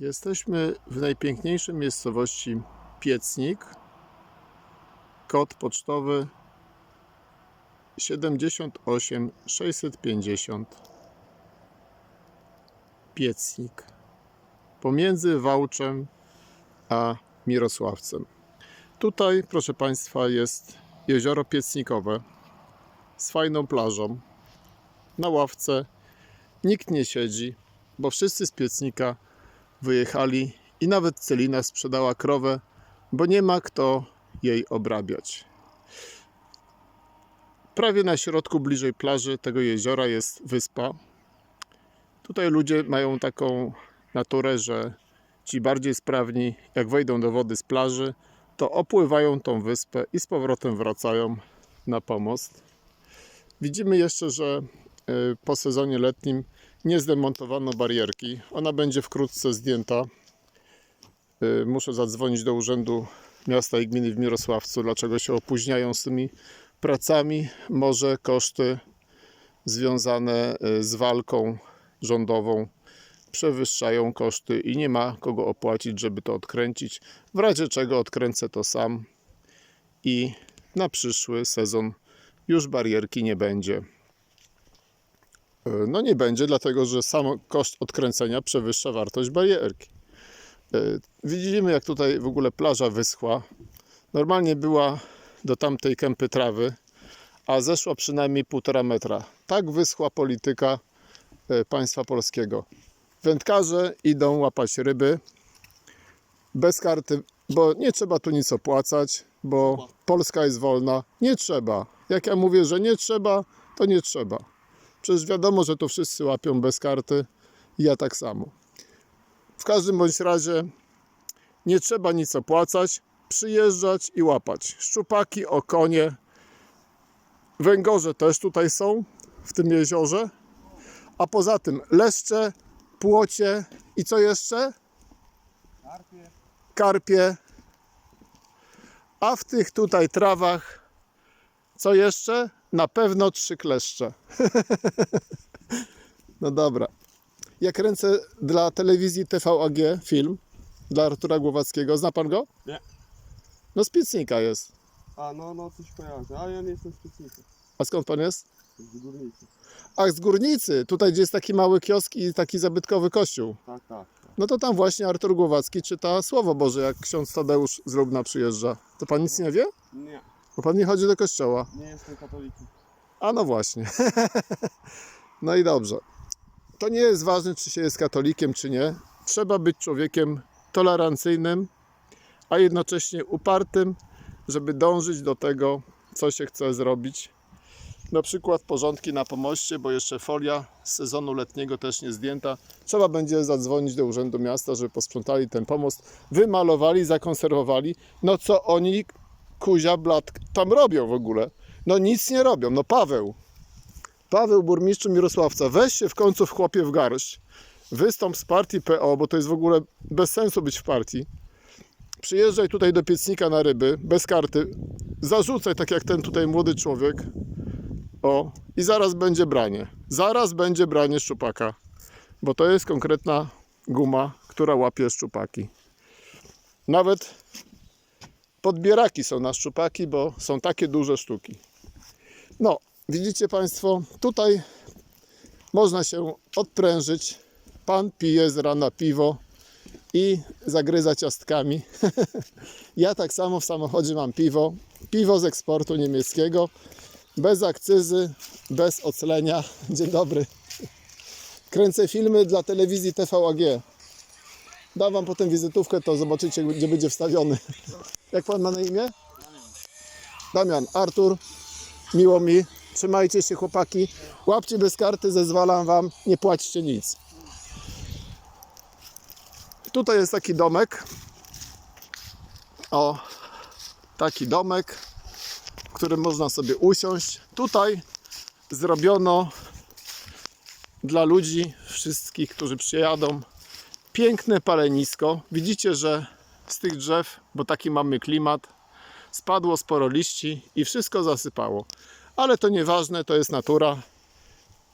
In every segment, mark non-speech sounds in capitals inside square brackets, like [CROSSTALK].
Jesteśmy w najpiękniejszej miejscowości Piecnik. Kod pocztowy 78 650 Piecnik. Pomiędzy Wałczem a Mirosławcem. Tutaj, proszę Państwa, jest jezioro Piecnikowe z fajną plażą. Na ławce nikt nie siedzi, bo wszyscy z Piecnika wyjechali i nawet Celina sprzedała krowę, bo nie ma kto jej obrabiać. Prawie na środku, bliżej plaży tego jeziora jest wyspa. Tutaj ludzie mają taką naturę, że ci bardziej sprawni, jak wejdą do wody z plaży, to opływają tą wyspę i z powrotem wracają na pomost. Widzimy jeszcze, że y, po sezonie letnim nie zdemontowano barierki. Ona będzie wkrótce zdjęta. Y, Muszę zadzwonić do Urzędu Miasta i Gminy w Mirosławcu, dlaczego się opóźniają z tymi pracami. Może koszty związane y, z walką rządową przewyższają koszty i nie ma kogo opłacić, żeby to odkręcić. W razie czego odkręcę to sam i na przyszły sezon już barierki nie będzie. E, No nie będzie, dlatego że sam koszt odkręcenia przewyższa wartość barierki. E, Widzimy jak tutaj w ogóle plaża wyschła. Normalnie była do tamtej kępy trawy, a zeszła przynajmniej półtora metra. Tak wyschła polityka e, państwa polskiego. Wędkarze idą łapać ryby bez karty, bo nie trzeba tu nic opłacać, bo Polska jest wolna. Nie trzeba. Jak ja mówię, że nie trzeba, to nie trzeba. Przecież wiadomo, że to wszyscy łapią bez karty ja tak samo. W każdym bądź razie nie trzeba nic opłacać, przyjeżdżać i łapać. Szczupaki, okonie, węgorze też tutaj są w tym jeziorze. A poza tym leszcze, płocie i co jeszcze? Karpie. Karpie. A w tych tutaj trawach co jeszcze? Na pewno trzy kleszcze. [LAUGHS] no dobra. Ja kręcę dla telewizji TVAG film dla Artura Głowackiego. Zna pan go? Nie. No z Piecnika jest. A no, no coś kojarzę, ale ja nie jestem specjalistą. A skąd pan jest? Z górnicy. Ach, z Górnicy. Tutaj gdzie jest taki mały kiosk i taki zabytkowy kościół. Tak, tak. tak. No to tam właśnie Artur Głowacki czyta Słowo Boże, jak ksiądz Tadeusz z Lubna przyjeżdża. To pan nic nie wie? Nie, Bo pan nie chodzi do kościoła. nie jestem katolikiem. A no właśnie. [LAUGHS] no i dobrze. To nie jest ważne, czy się jest katolikiem, czy nie. Trzeba być człowiekiem tolerancyjnym, a jednocześnie upartym, żeby dążyć do tego, co się chce zrobić. Na przykład porządki na pomoście, bo jeszcze folia z sezonu letniego też nie zdjęta. Trzeba będzie zadzwonić do Urzędu Miasta, żeby posprzątali ten pomost, wymalowali, zakonserwowali. No co oni, kuzia blat, tam robią w ogóle? No nic nie robią. No Paweł, Paweł burmistrzu Mirosławca, weź się w końcu w chłopie w garść. Wystąp z partii PO, bo to jest w ogóle bez sensu być w partii. Przyjeżdżaj tutaj do Piecnika na ryby, bez karty. Zarzucaj tak jak ten tutaj młody człowiek. O, i zaraz będzie branie. Zaraz będzie branie szczupaka. Bo to jest konkretna guma, która łapie szczupaki. Nawet podbieraki są na szczupaki, bo są takie duże sztuki. No, widzicie Państwo, tutaj można się odprężyć. Pan pije z rana piwo i zagryza ciastkami. [LAUGHS] ja tak samo w samochodzie mam piwo. Piwo z eksportu niemieckiego. Bez akcyzy, bez oclenia. [LAUGHS] Dzień dobry. Kręcę filmy dla telewizji TVAG. Dam wam potem wizytówkę, to zobaczycie, gdzie będzie wstawiony. Jak pan ma na imię? Damian, Artur. Miło mi. Trzymajcie się chłopaki. Łapcie bez karty, zezwalam wam. Nie płaćcie nic. Tutaj jest taki domek. O, taki domek, w którym można sobie usiąść. Tutaj zrobiono dla ludzi, wszystkich, którzy przyjadą, piękne palenisko. Widzicie, że z tych drzew, bo taki mamy klimat, spadło sporo liści i wszystko zasypało. Ale to nieważne, to jest natura.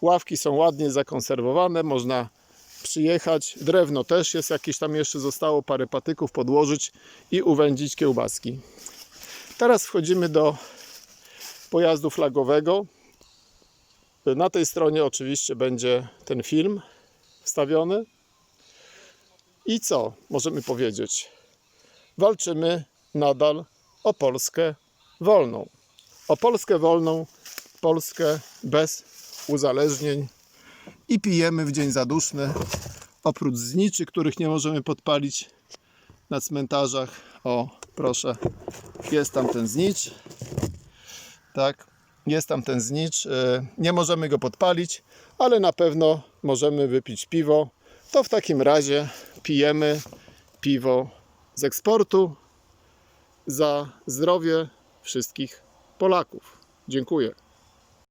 Ławki są ładnie zakonserwowane, można przyjechać. Drewno też jest jakieś tam jeszcze zostało, parę patyków podłożyć i uwędzić kiełbaski. Teraz wchodzimy do pojazdu flagowego. Na tej stronie oczywiście będzie ten film wstawiony. I co możemy powiedzieć? Walczymy nadal o Polskę wolną. O Polskę wolną, Polskę bez uzależnień. I pijemy w dzień zaduszny, oprócz zniczy, których nie możemy podpalić na cmentarzach. O, proszę, jest tam ten znicz. Tak, jest tam ten znicz. e, Nie możemy go podpalić, ale na pewno możemy wypić piwo. To w takim razie pijemy piwo z eksportu za zdrowie wszystkich Polaków. Dziękuję.